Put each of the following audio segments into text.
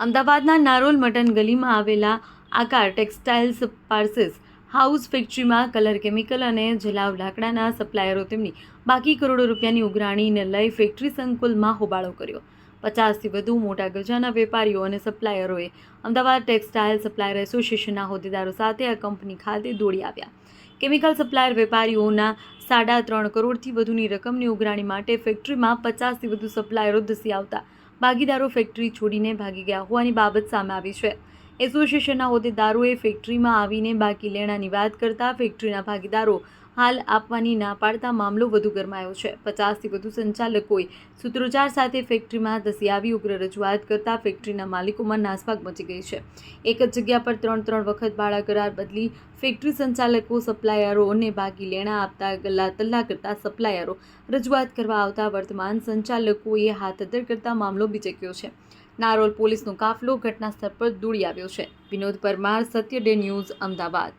અમદાવાદના નારોલ મટન ગલીમાં આવેલા આકાર ટેક્સટાઇલ્સ પાર્સેસ હાઉસ ફેક્ટરીમાં કલર કેમિકલ અને જલાવ લાકડાના સપ્લાયરો તેમની બાકી કરોડો રૂપિયાની ઉઘરાણીને લઈ ફેક્ટરી સંકુલમાં હોબાળો કર્યો. પચાસથી વધુ મોટા ગજાના વેપારીઓ અને સપ્લાયરોએ અમદાવાદ ટેક્સટાઇલ સપ્લાયર એસોસિએશનના હોદ્દેદારો સાથે આ કંપની ખાતે દોડી આવ્યા. કેમિકલ સપ્લાયર વેપારીઓના સાડા ત્રણ કરોડથી વધુની રકમની ઉઘરાણી માટે ફેક્ટરીમાં પચાસથી વધુ સપ્લાયરો ધસી આવતા ભાગીદારો ફેક્ટરી છોડીને ભાગી ગયા હોવાની બાબત સામે આવી છે. એસોસિએશનના હોદ્દેદારોએ ફેક્ટરીમાં આવીને બાકી લેણાની વાત કરતા ફેક્ટરીના ભાગીદારો હાલ આપવાની ના પાડતા મામલો વધુ ગરમાયો છે. પચાસથી વધુ સંચાલકોએ સૂત્રોચ્ચાર સાથે ફેક્ટરીમાં ધસી આવી ઉગ્ર રજૂઆત કરતા ફેક્ટરીના માલિકોમાં નાસભાગ મચી ગઈ છે. એક જ જગ્યા પર ત્રણ ત્રણ વખત ભાડા કરાર બદલી ફેક્ટરી સંચાલકો સપ્લાયરોને બાકી લેણા આપતા ગલ્લા તલ્લા કરતા સપ્લાયરો રજૂઆત કરવા આવતા વર્તમાન સંચાલકોએ હાથ અદ્ધર કરતા મામલો બીચક્યો છે. નારોલ પોલીસનો કાફલો ઘટના સ્થળ પર દોડી આવ્યો છે. Vinod Parmar Satya day news Ahmedabad.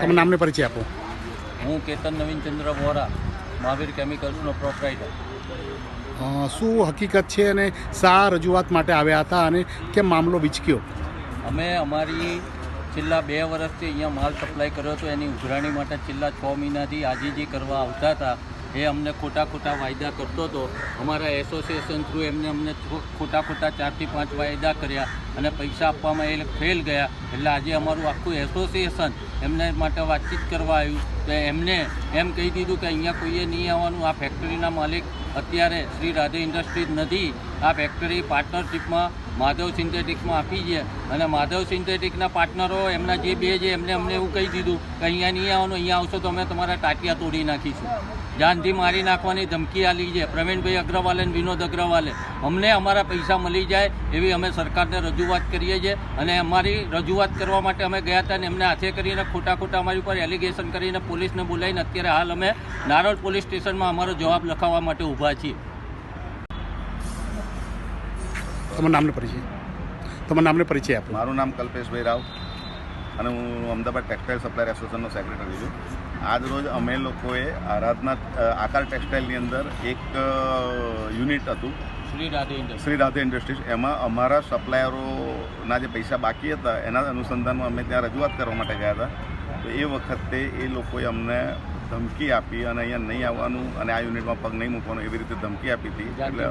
તમે નામને પરિચય આપો. હું કેતન નવીનચંદ્ર વોરા મહાવીર કેમિકલ્સનો પ્રોપરાઇટર. શું હકીકત છે અને શા રજૂઆત માટે આવ્યા હતા અને કેમ મામલો વિચક્યો? અમે અમારી છેલ્લા બે વર્ષથી અહીંયા માલ સપ્લાય કર્યો હતો. એની ઉઘરાણી માટે છેલ્લા છ મહિનાથી આજીજી કરવા આવતા હતા. એ અમને ખોટા ખોટા વાયદા કરતો હતો. અમારા એસોસિએશન થ્રુ એમને અમને ખોટા ખોટા ચારથી પાંચ વાયદા કર્યા અને પૈસા આપવામાં એ ફેલ ગયા. એટલે આજે અમારું આખું એસોસિએશન એમને માટે વાતચીત કરવા આવ્યું. તો એમને એમ કહી દીધું કે અહીંયા કોઈએ નહીં આવવાનું. આ ફેક્ટરીના માલિક અત્યારે શ્રી રાધે ઇન્ડસ્ટ્રીઝ નથી. આ ફેક્ટરી પાર્ટનરશિપમાં માધવ સિન્થેટિક્સમાં આપી છે. અને માધવ સિન્થેટિકના પાર્ટનરો એમના જે બે છે, એમને અમને એવું કહી દીધું કે અહીંયા નહીં આવવાનું, અહીંયા આવશો તો અમે તમારા ટાટિયા તોડી નાખીશું. જાનથી મારી નાખવાની ધમકી આલી છે. પ્રવીણભાઈ અગ્રવાલે અને વિનોદ અગ્રવાલે. અમને અમારા પૈસા મળી જાય એવી અમે સરકારને રજૂઆત કરીએ છીએ. અને અમારી રજૂઆત કરવા માટે અમે ગયા હતા અને એમને હાથે કરીને ખોટા ખોટા અમારી ઉપર એલિગેશન કરીને પોલીસને બોલાવીને અત્યારે હાલ અમે નારોલ પોલીસ સ્ટેશનમાં અમારો જવાબ લખાવવા માટે ઊભા છીએ. તમારા નામને પરિચય. તમારા નામને પરિચય આપો. મારું નામ કલ્પેશભાઈ રાવ અને હું અમદાવાદ ટેક્સટાઇલ સપ્લાયર એસોસિએશનનો સેક્રેટરી છું. આજ રોજ અમે લોકોએ આરાધના આકાર ટેક્સટાઇલની અંદર એક યુનિટ હતું. શ્રી રાધે શ્રી રાધે ઇન્ડસ્ટ્રીઝ. એમાં અમારા સપ્લાયરોના જે પૈસા બાકી હતા એના અનુસંધાનમાં અમે ત્યાં રજૂઆત કરવા માટે ગયા હતા. તો એ વખતે એ લોકોએ અમને ધમકી આપી અને અહીંયા નહીં આવવાનું અને આ યુનિટમાં પગ નહીં મૂકવાનું એવી રીતે ધમકી આપી હતી. એટલે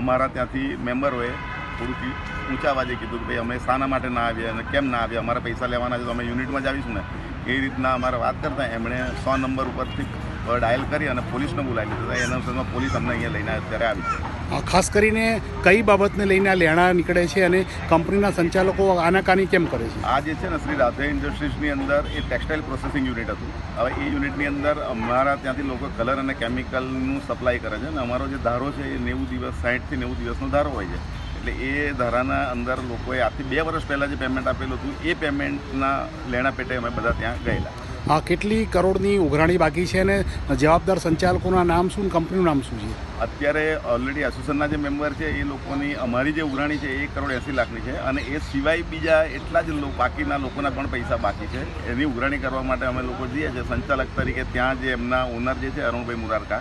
અમારા ત્યાંથી મેમ્બરોએ થોડુંથી ઊંચા અવાજે કીધું કે ભાઈ અમે શાના માટે ના આવ્યા અને કેમ ના આવ્યા અમારા પૈસા લેવાના છે તો અમે યુનિટમાં જ આવીશું ને. એ રીતના અમારે વાત કરતા એમણે સો નંબર ઉપરથી ડાયલ કરી અને પોલીસને બોલાવી લીધું. એના અનુસંધાનમાં પોલીસ અમને અહીંયા લઈને અત્યારે આવી છે. ખાસ કરીને કઈ બાબતને લઈને આ લેણા નીકળે છે અને કંપનીના સંચાલકો આનાકાની કેમ કરે છે? આ જે છે ને શ્રી રાધે ઇન્ડસ્ટ્રીઝની અંદર એ ટેક્સટાઇલ પ્રોસેસિંગ યુનિટ હતું. હવે એ યુનિટની અંદર અમારા ત્યાંથી લોકો કલર અને કેમિકલનું સપ્લાય કરે છે અને અમારો જે ધારો છે એ નેવું દિવસ સાઠથી નેવું દિવસનો ધારો હોય છે. એટલે એ ધારાના અંદર લોકોએ આજથી બે વર્ષ પહેલાં જે પેમેન્ટ આપેલું હતું એ પેમેન્ટના લેણા પેટે અમે બધા ત્યાં ગયેલા. કેટલી કરોડની ઉઘરાણી બાકી છે અને જવાબદાર સંચાલકોના નામ શું કંપનીનું નામ શું છે? અત્યારે ઓલરેડી એસોસિએશનના જે મેમ્બર છે એ લોકોની અમારી જે ઉઘરાણી છે એ એક કરોડ એંસી લાખની છે અને એ સિવાય બીજા એટલા જ લો- બાકીના લોકોના પણ પૈસા બાકી છે. એની ઉઘરાણી કરવા માટે અમે લોકો જઈએ છીએ. સંચાલક તરીકે ત્યાં જે એમના ઓનર જે છે અરુણભાઈ મુરારકા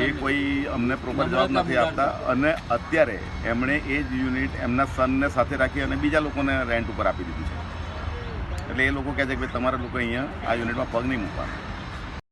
એ કોઈ અમને પ્રોપર જવાબ નથી આપતા. અને અત્યારે એમણે એ જ યુનિટ એમના સનને સાથે રાખી અને બીજા લોકોને રેન્ટ ઉપર આપી દીધું છે. એટલે એ લોકો કહે છે કે તમારા લોકો અહીંયા આ યુનિટમાં પગ નહીં મૂકવાના.